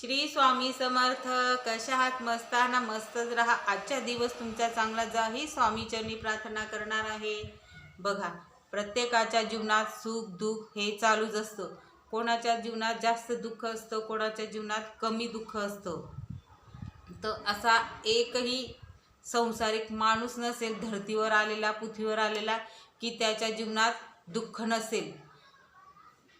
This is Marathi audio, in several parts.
श्री स्वामी समर्थ कशा आहात मस्ताना मस्तच राहा आजचा दिवस तुमचा चांगला जा ही स्वामीचरणी प्रार्थना करणार आहे. बघा प्रत्येकाच्या जीवनात सुख दुःख हे चालूच असतं. कोणाच्या जीवनात जास्त दुःख असतं कोणाच्या जीवनात कमी दुःख असतं. तर असा एकही संसारिक माणूस नसेल धर्तीवर आलेला पृथ्वीवर आलेला की त्याच्या जीवनात दुःख नसेल.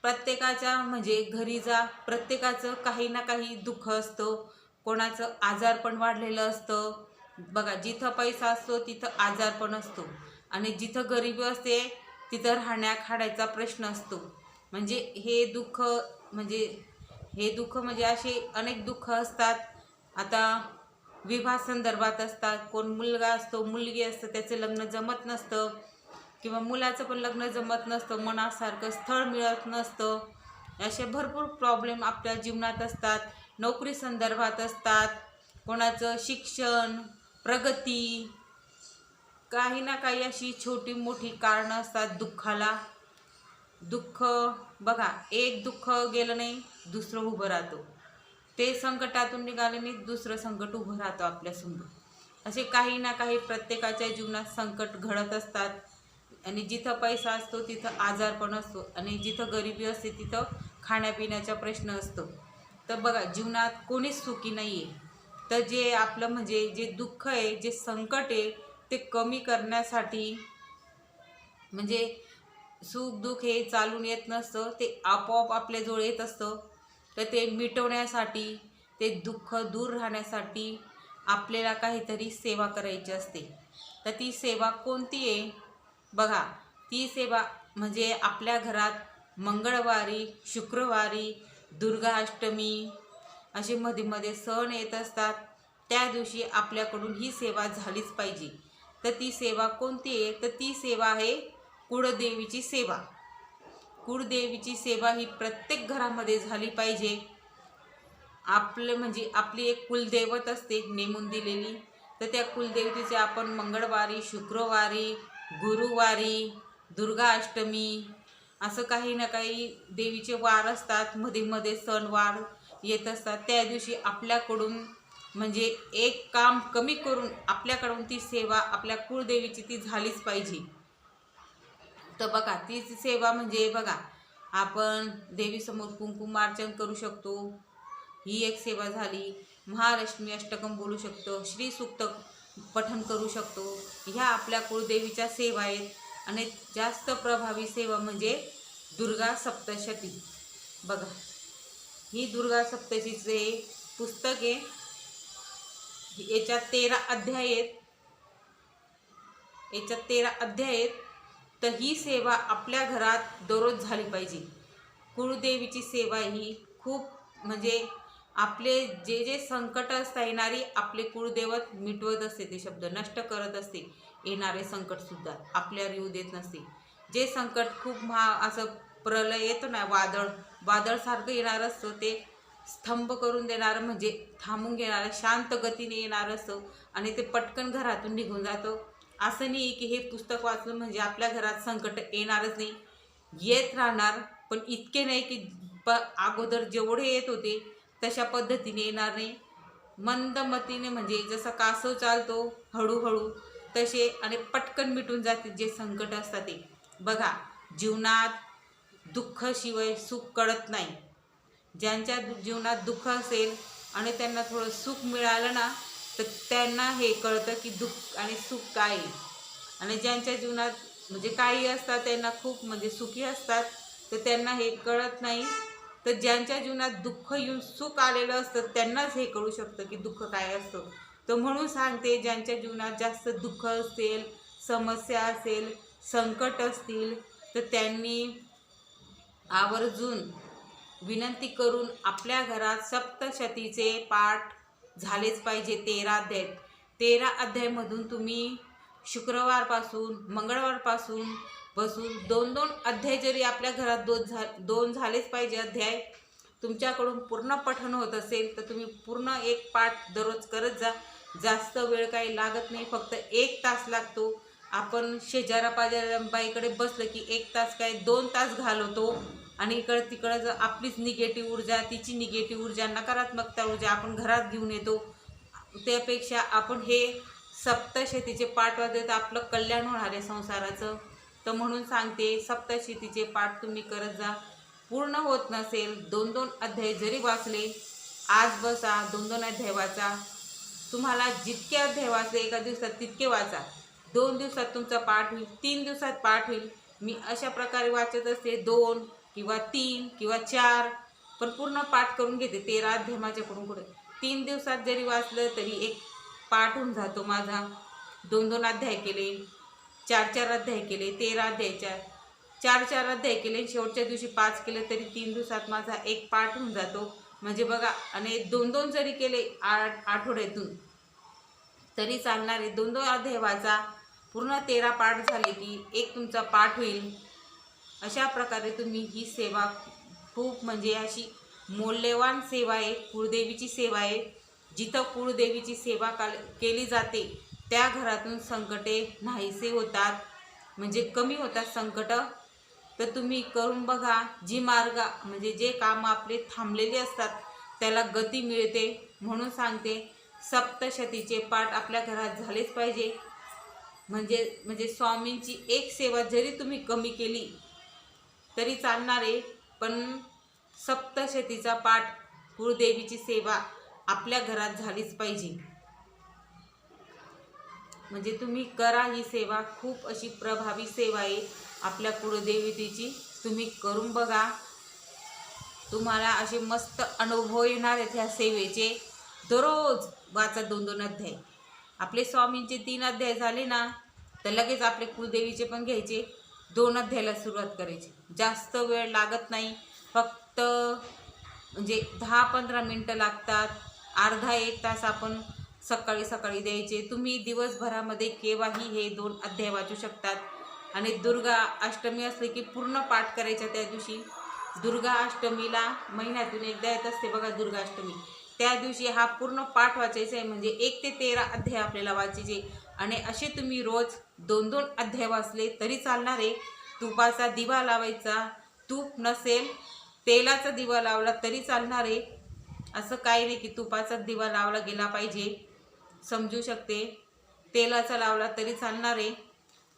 प्रत्येकाच्या म्हणजे घरी जा प्रत्येकाचं काही ना काही दुःख असतं. कोणाचं आजार पण वाढलेलं असतं. बघा जिथं पैसा असतो तिथं आजार पण असतो. आणि जिथं गरिबी असते तिथं राहण्या खाण्याचा प्रश्न असतो. म्हणजे हे दुःख म्हणजे हे दुःख म्हणजे असे अनेक दुःख असतात. आता विवाह संदर्भात असतात. कोण मुलगा असतो मुलगी असतं त्याचं लग्न जमत नसतं. किंवा मुलाचं पण लग्न जमत नसतं मनासारखं स्थळ मिळत नसतं. असे भरपूर प्रॉब्लेम आपल्या जीवनात असतात. नोकरी संदर्भात असतात. कोणाचं शिक्षण प्रगती काही ना काही अशी छोटी मोठी कारणं असतात दुःखाला. दुःख बघा एक दुःख गेलं नाही दुसरं उभं राहतो. ते संकटातून निघाले नाही दुसरं संकट उभं राहतो आपल्यासमोर असे काही ना काही प्रत्येकाच्या जीवनात संकट घडत असतात. आणि जिथं पैसा असतो तिथं आजार पण असतो. आणि जिथं गरिबी असते तिथं खाण्यापिण्याचा प्रश्न असतो. तर बघा जीवनात कोणीच सुखी नाही आहे तर जे आपलं म्हणजे जे दुःख आहे जे संकट आहे ते कमी करण्यासाठी म्हणजे सुख दुःख हे चालून येत नसतं. ते आपोआप आपल्याजवळ येत असतं. तर ते मिटवण्यासाठी ते दुःख दूर राहण्यासाठी आपल्याला काहीतरी सेवा करायची असते. तर ती सेवा कोणती आहे? बघा ती सेवा म्हणजे आपल्या घरात मंगळवारी शुक्रवारी दुर्गाष्टमी असे मध्ये मध्ये सण येत असतात. त्या दिवशी आपल्याकडून ही सेवा झालीच पाहिजे. तर ती सेवा कोणती आहे? तर ती सेवा आहे कुळदेवीची सेवा. कुळदेवीची सेवा ही प्रत्येक घरामध्ये झाली पाहिजे. आपलं म्हणजे आपली एक कुलदैवत असते नेमून दिलेली. तर त्या कुलदेवतेचे आपण मंगळवारी शुक्रवारी गुरुवारी दुर्गा अष्टमी असं काही ना काही देवीचे वार असतात. मध्ये मध्ये सणवार येत असतात. त्या दिवशी आपल्याकडून म्हणजे एक काम कमी करून आपल्याकडून ती सेवा आपल्या कुळदेवीची ती झालीच पाहिजे. तर बघा तीच सेवा म्हणजे बघा आपण देवीसमोर कुंकुमार्चन करू शकतो. ही एक सेवा झाली. महालक्ष्मी अष्टकम बोलू शकतो. श्री सुक्त पठण करू शकतो. ह्या आपल्या कुळदेवीच्या सेवा आहेत. आणि जास्त प्रभावी सेवा म्हणजे दुर्गा सप्तशती. बघा ही दुर्गा सप्तशीचे पुस्तक आहे. याच्यात तेरा अध्याय आहेत. याच्यात तेरा अध्याय आहेत. तर ही सेवा आपल्या घरात दररोज झाली पाहिजे. कुळदेवीची सेवा ही खूप म्हणजे आपले जे जे संकट असता येणारी आपले कुळदेवत मिटवत असते ते शब्द. नष्ट करत असते येणारे संकटसुद्धा आपल्यावर येऊ देत नसते. जे संकट खूप महा असं प्रलय येतो ना वादळ वादळसारखं येणार असतं ते स्तंभ करून देणारं म्हणजे थांबून घेणारं शांत गतीने येणारं असतं आणि ते पटकन घरातून निघून जातं. असं नाही की हे पुस्तक वाचलं म्हणजे आपल्या घरात संकट येणारच नाही. येत राहणार पण इतके नाही की प अगोदर जेवढे येत होते तशा पद्धतीने येणार नाही. मंदमतीने म्हणजे जसं कासव चालतो हळूहळू तसे आणि पटकन मिटून जाते जे संकट असतात ते. बघा जीवनात दुःखशिवाय सुख कळत नाही. ज्यांच्या दु- जीवनात दुःख असेल आणि त्यांना थोडं सुख मिळालं ना तर त्यांना हे कळतं की दुःख आणि सुख काय आणि ज्यांच्या जीवनात म्हणजे काही असतात त्यांना खूप म्हणजे सुखी असतात तर त्यांना हे कळत नाही. तर ज्यांच्या जीवनात दुःख येऊन सुख आलेलं असतं त्यांनाच हे कळू शकतं की दुःख काय असतं. तर म्हणून सांगते ज्यांच्या जीवनात जास्त दुःख असेल समस्या असेल संकट असतील तर त्यांनी आवर्जून विनंती करून आपल्या घरात सप्तशतीचे पाठ झालेच पाहिजे तेरा अध्याय. तेरा अध्यायमधून तुम्ही शुक्रवारपासून मंगळवारपासून बसून दोन दोन अध्याय जरी आपल्या घरात दोन झा दोन झालेच पाहिजे अध्याय तुमच्याकडून पूर्ण पठण होत असेल तर तुम्ही पूर्ण एक पाठ दररोज करत जा. जास्त वेळ काही लागत नाही फक्त एक तास लागतो. आपण शेजारा पाजाराबाईकडे बसलं की एक तास काय दोन तास घालवतो आणि इकडं तिकडं जर आपलीच निगेटिव्ह ऊर्जा तिची निगेटिव्ह ऊर्जा नकारात्मकता ऊर्जा आपण घरात घेऊन येतो. त्यापेक्षा आपण हे सप्तशतीचे पाठ वाजले तर आपलं कल्याण होणार आहे संसाराचं. तर म्हणून सांगते सप्तशतीचे पाठ तुम्ही करत जा. पूर्ण होत नसेल दोन दोन अध्याय जरी वाचले आज बसा दोन दोन अध्याय वाचा. तुम्हाला जितके अध्याय वाचले एका दिवसात तितके वाचा. दोन दिवसात तुमचा पाठ होईल तीन दिवसात पाठ होईल. मी अशा प्रकारे वाचत असते दोन किंवा तीन किंवा चार पण पूर्ण पाठ करून घेते तेरा अध्याय माझ्याकडून पुढे. तीन दिवसात जरी वाचलं तरी एक पाठ होऊन जातो माझा. दोन दोन अध्याय केले चार चार अध्याय केले तेरा अध्याय चार चार चार अध्याय केले शेवटच्या दिवशी पाच केले तरी तीन दिवसात माझा एक पाठ होऊन जातो. म्हणजे बघा आणि दोन दोन जरी केले आठ आठवड्यातून तरी चालणारे दोन दोन अध्याय वाचा. पूर्ण तेरा पाठ झाले की एक तुमचा पाठ होईल. अशा प्रकारे तुम्ही ही सेवा खूप म्हणजे अशी मौल्यवान सेवा आहे. कुळदेवीची सेवा आहे. जिथं कुळदेवीची सेवा काल केली जाते त्या घरातून संकटे नाहीसे होतात. म्हणजे कमी होतात संकट. तर तुम्ही करून बघा जी मार्ग म्हणजे जे काम आपले थांबलेले असतात त्याला गती मिळते म्हणून सांगते सप्तशतीचे पाठ आपल्या घरात झालेच पाहिजे. म्हणजे म्हणजे स्वामींची एक सेवा जरी तुम्ही कमी केली तरी चालणार आहे. पण सप्तशतीचा पाठ कुळदेवीची सेवा आपल्या घरात झालीच पाहिजे. म्हणजे तुम्ही करा ही सेवा. खूप अशी प्रभावी सेवा आहे. आपल्या कुळदेवतेची तुम्ही करून बघा. तुम्हाला असे मस्त अनुभव येणार आहेत ह्या सेवेचे. दररोज वाचा दोन दोन अध्याय. आपले स्वामींचे तीन अध्याय झाले ना तर लगेच आपले कुलदेवीचे पण घ्यायचे. दोन अध्यायाला सुरुवात करायची. जास्त वेळ लागत नाही. फक्त म्हणजे दहा पंधरा मिनटं लागतात. अर्धा एक तास आपण सकाळी सकाळी द्यायचे. तुम्ही दिवसभरामध्ये केव्हाही हे दोन अध्याय वाचू शकतात. आणि दुर्गा अष्टमी असले की पूर्ण पाठ करायचा त्या दिवशी. दुर्गा अष्टमीला महिन्यातून एकदा येत असते बघा दुर्गा अष्टमी. त्या दिवशी हा पूर्ण पाठ वाचायचा आहे. म्हणजे एक ते तेरा अध्याय आपल्याला वाचायचे. आणि असे तुम्ही रोज दोन दोन अध्याय वाचले तरी चालणार. आहे तुपाचा दिवा लावायचा. तूप नसेल तेलाचा दिवा लावला तरी चालणार. आहे असं काही नाही की तुपाचा दिवा लावला गेला पाहिजे. समजू शकते. तेलाचा लावला तरी चालणार आहे.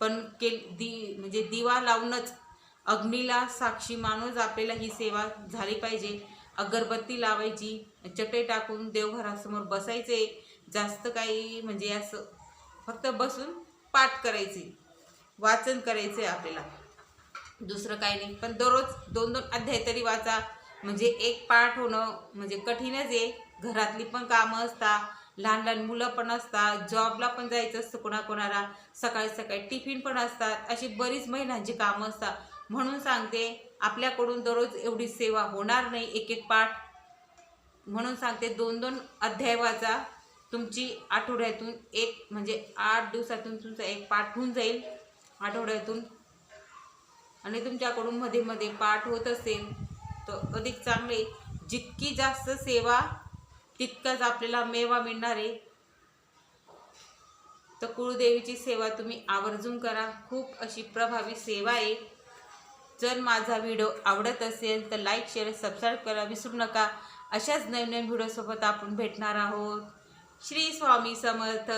पण के दि म्हणजे दिवा लावूनच अग्नीला साक्षी मानूनच आपल्याला ही सेवा झाली पाहिजे. अगरबत्ती लावायची चटई टाकून देवघरासमोर बसायचे जास्त काही म्हणजे असं फक्त बसून पाठ करायचे वाचन करायचे आपल्याला. दुसरं काही नाही. पण दररोज दोन दोन अध्याय तरी वाचा. म्हणजे एक पाठ होणं म्हणजे कठीणच आहे. घरातली पण कामं असतात. लहान लहान मुलं पण असतात जॉबला पण जायचं असतं कोणाकोणाला सकाळी सकाळी टिफिन पण असतात अशी बरीच महिलांची कामं असतात. म्हणून सांगते आपल्याकडून दररोज एवढी सेवा होणार नाही एक एक पाठ. म्हणून सांगते दोन दोन अध्याय वाचा. तुमची आठवड्यातून एक म्हणजे आठ दिवसातून तुमचा एक पाठ होऊन जाईल आठवड्यातून. आणि तुमच्याकडून मध्ये मध्ये पाठ होत असेल तर अधिक चांगले जितकी जास्त सेवा तितकाच आपल्याला मेवा मिळणार आहे. तर कुळदेवीची सेवा तुम्ही आवर्जून करा. खूप अशी प्रभावी सेवा आहे. जर माझा व्हिडिओ आवडत असेल तर लाईक शेअर सबस्क्राईब करा विसरू नका. अशाच नवीन नवीन व्हिडिओसोबत आपण भेटणार आहोत. श्री स्वामी समर्थ.